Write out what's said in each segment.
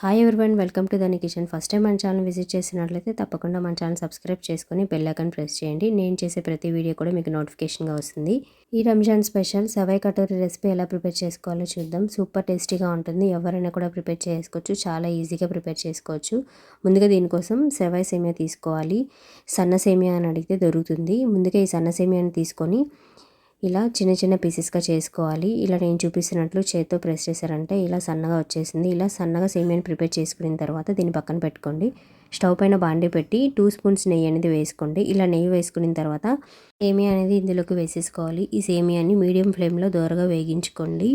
Hi everyone welcome to the kitchen first time మన channel visit చేసినట్లయితే తప్పకుండా మన ఛానల్ సబ్స్క్రైబ్ చేసుకొని బెల్లైకన్ ప్రెస్ చేయండి. నేను చేసే ప్రతి వీడియో కూడా మీకు నోటిఫికేషన్గా వస్తుంది. ఈ రంజాన్ స్పెషల్ సవై కటోరీ రెసిపీ ఎలా ప్రిపేర్ చేసుకోవాలో చూద్దాం. సూపర్ టేస్టీగా ఉంటుంది. ఎవరైనా కూడా ప్రిపేర్ చేసుకోవచ్చు. చాలా ఈజీగా ప్రిపేర్ చేసుకోవచ్చు. ముందుగా దీనికోసం సెవై సేమియా తీసుకోవాలి. సన్న సేమియా అని అడిగితే దొరుకుతుంది. ముందుగా ఈ సన్న సేమియాని తీసుకొని ఇలా చిన్న చిన్న పీసెస్గా చేసుకోవాలి. ఇలా నేను చూపిస్తున్నట్లు చేత్తో ప్రెస్ చేశారంటే ఇలా సన్నగా వచ్చేసింది. ఇలా సన్నగా సేమియాని ప్రిపేర్ చేసుకున్న తర్వాత దీన్ని పక్కన పెట్టుకోండి. స్టవ్ పైన బాండి పెట్టి టూ స్పూన్స్ నెయ్యి అనేది వేసుకోండి. ఇలా నెయ్యి వేసుకున్న తర్వాత సేమియా అనేది ఇందులోకి వేసేసుకోవాలి. ఈ సేమియాని మీడియం ఫ్లేమ్లో దూరగా వేగించుకోండి.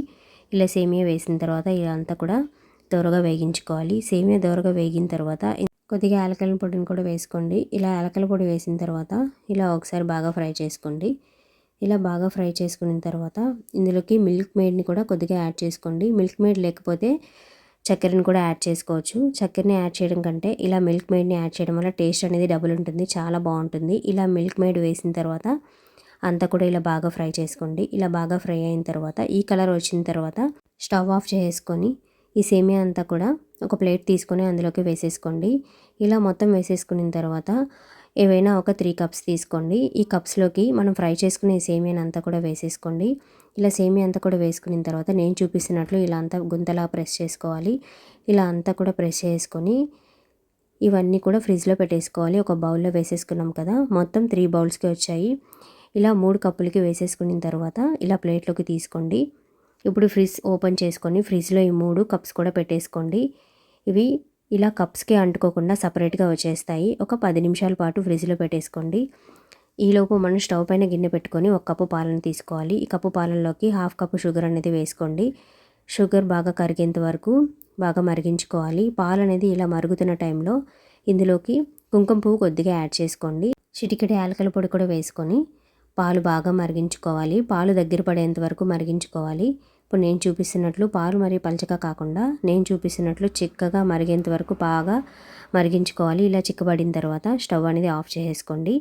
ఇలా సేమియా వేసిన తర్వాత ఇదంతా కూడా దూరగా వేగించుకోవాలి. సేమియా దూరగా వేగిన తర్వాత కొద్దిగా యాలకల పొడిని కూడా వేసుకోండి. ఇలా యాలకల పొడి వేసిన తర్వాత ఇలా ఒకసారి బాగా ఫ్రై చేసుకోండి. ఇలా బాగా ఫ్రై చేసుకున్న తర్వాత ఇందులోకి మిల్క్ మేడ్ని కూడా కొద్దిగా యాడ్ చేసుకోండి. మిల్క్ మేడ్ లేకపోతే చక్కెరని కూడా యాడ్ చేసుకోవచ్చు. చక్కెరని యాడ్ చేయడం కంటే ఇలా మిల్క్ మేడ్ని యాడ్ చేయడం వల్ల టేస్ట్ అనేది డబుల్ ఉంటుంది చాలా బాగుంటుంది. ఇలా మిల్క్ మేడ్ వేసిన తర్వాత అంతా కూడా ఇలా బాగా ఫ్రై చేసుకోండి. ఇలా బాగా ఫ్రై అయిన తర్వాత ఈ కలర్ వచ్చిన తర్వాత స్టవ్ ఆఫ్ చేసుకొని ఈ సేమియా అంతా కూడా ఒక ప్లేట్ తీసుకొని అందులోకి వేసేసుకోండి. ఇలా మొత్తం వేసేసుకున్న తర్వాత ఏవైనా ఒక త్రీ కప్స్ తీసుకోండి. ఈ కప్స్లోకి మనం ఫ్రై చేసుకునే సేమియాని అంతా కూడా వేసేసుకోండి. ఇలా సేమియా అంతా కూడా వేసుకున్న తర్వాత నేను చూపిస్తున్నట్లు ఇలా అంతా గుంతలా ప్రెస్ చేసుకోవాలి. ఇలా అంతా కూడా ప్రెస్ చేసుకొని ఇవన్నీ కూడా ఫ్రిడ్జ్లో పెట్టేసుకోవాలి. ఒక బౌల్లో వేసేసుకున్నాం కదా మొత్తం త్రీ బౌల్స్కి వచ్చాయి. ఇలా మూడు కప్పులకి వేసేసుకున్న తర్వాత ఇలా ప్లేట్లోకి తీసుకోండి. ఇప్పుడు ఫ్రిడ్జ్ ఓపెన్ చేసుకొని ఫ్రిడ్జ్లో ఈ మూడు కప్స్ కూడా పెట్టేసుకోండి. ఇవి ఇలా కప్స్కి అంటుకోకుండా సపరేట్గా వచ్చేస్తాయి. ఒక పది నిమిషాల పాటు ఫ్రిడ్జ్లో పెట్టేసుకోండి. ఈలోపు మనం స్టవ్ పైన గిన్నె పెట్టుకొని ఒక కప్పు పాలను తీసుకోవాలి. ఈ కప్పు పాలల్లోకి హాఫ్ కప్పు షుగర్ అనేది వేసుకోండి. షుగర్ బాగా కరిగేంత వరకు బాగా మరిగించుకోవాలి. పాలు అనేది ఇలా మరుగుతున్న టైంలో ఇందులోకి కుంకుమ పువ్వు కొద్దిగా యాడ్ చేసుకోండి. చిటికెడి యాలకల పొడి కూడా వేసుకొని పాలు బాగా మరిగించుకోవాలి. పాలు దగ్గర పడేంత వరకు మరిగించుకోవాలి. ఇప్పుడు నేను చూపిస్తున్నట్లు పాలు మరి పలచగా కాకుండా నేను చూపిస్తున్నట్లు చిక్కగా మరిగేంత వరకు బాగా మరిగించుకోవాలి. ఇలా చిక్కబడిన తర్వాత స్టవ్ అనేది ఆఫ్ చేసేసుకోండి.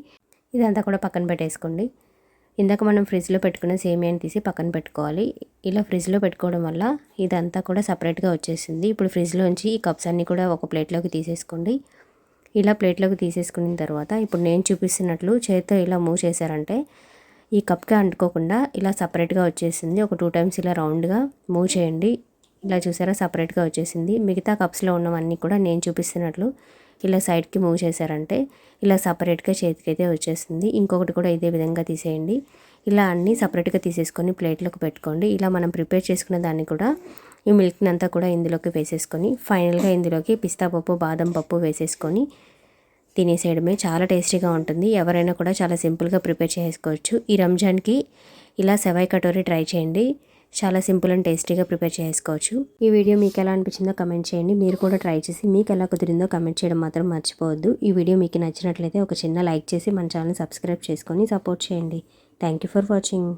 ఇదంతా కూడా పక్కన పెట్టేసుకోండి. ఇందాక మనం ఫ్రిడ్జ్లో పెట్టుకున్న సేమియాని తీసి పక్కన పెట్టుకోవాలి. ఇలా ఫ్రిడ్జ్లో పెట్టుకోవడం వల్ల ఇదంతా కూడా సపరేట్గా వచ్చేసింది. ఇప్పుడు ఫ్రిడ్జ్లోంచి ఈ కప్స్ అన్నీ కూడా ఒక ప్లేట్లోకి తీసేసుకోండి. ఇలా ప్లేట్లోకి తీసేసుకున్న తర్వాత ఇప్పుడు నేను చూపిస్తున్నట్లు చేతితో ఇలా మూవ్ చేశారంటే ఈ కప్కే అంటుకోకుండా ఇలా సపరేట్గా వచ్చేసింది. ఒక టూ టైమ్స్ ఇలా రౌండ్గా మూవ్ చేయండి. ఇలా చూసారా? సపరేట్గా వచ్చేసింది. మిగతా కప్స్లో ఉన్నవన్నీ కూడా నేను చూపిస్తున్నట్లు ఇలా సైడ్కి మూవ్ చేశారంటే ఇలా సపరేట్గా చేతికైతే వచ్చేసింది. ఇంకొకటి కూడా ఇదే విధంగా తీసేయండి. ఇలా అన్నీ సపరేట్గా తీసేసుకొని ప్లేట్లోకి పెట్టుకోండి. ఇలా మనం ప్రిపేర్ చేసుకున్న దాన్ని కూడా ఈ మిల్క్ని అంతా కూడా ఇందులోకి వేసేసుకొని ఫైనల్గా ఇందులోకి పిస్తా పప్పు బాదం పప్పు వేసేసుకొని తినేసేయడమే చాలా టేస్టీగా ఉంటుంది. ఎవరైనా కూడా చాలా సింపుల్గా ప్రిపేర్ చేసుకోవచ్చు. ఈ రంజాన్కి ఇలా సెవై కటోరీ ట్రై చేయండి. చాలా సింపుల్ అండ్ టేస్టీగా ప్రిపేర్ చేసుకోవచ్చు. ఈ వీడియో మీకు ఎలా అనిపించిందో కమెంట్ చేయండి. మీరు కూడా ట్రై చేసి మీకు ఎలా కుదిరిందో కమెంట్ చేయడం మాత్రం మర్చిపోవద్దు. ఈ వీడియో మీకు నచ్చినట్లయితే ఒక చిన్న లైక్ చేసి మన ఛానల్ సబ్స్క్రైబ్ చేసుకొని సపోర్ట్ చేయండి. Thank you for watching.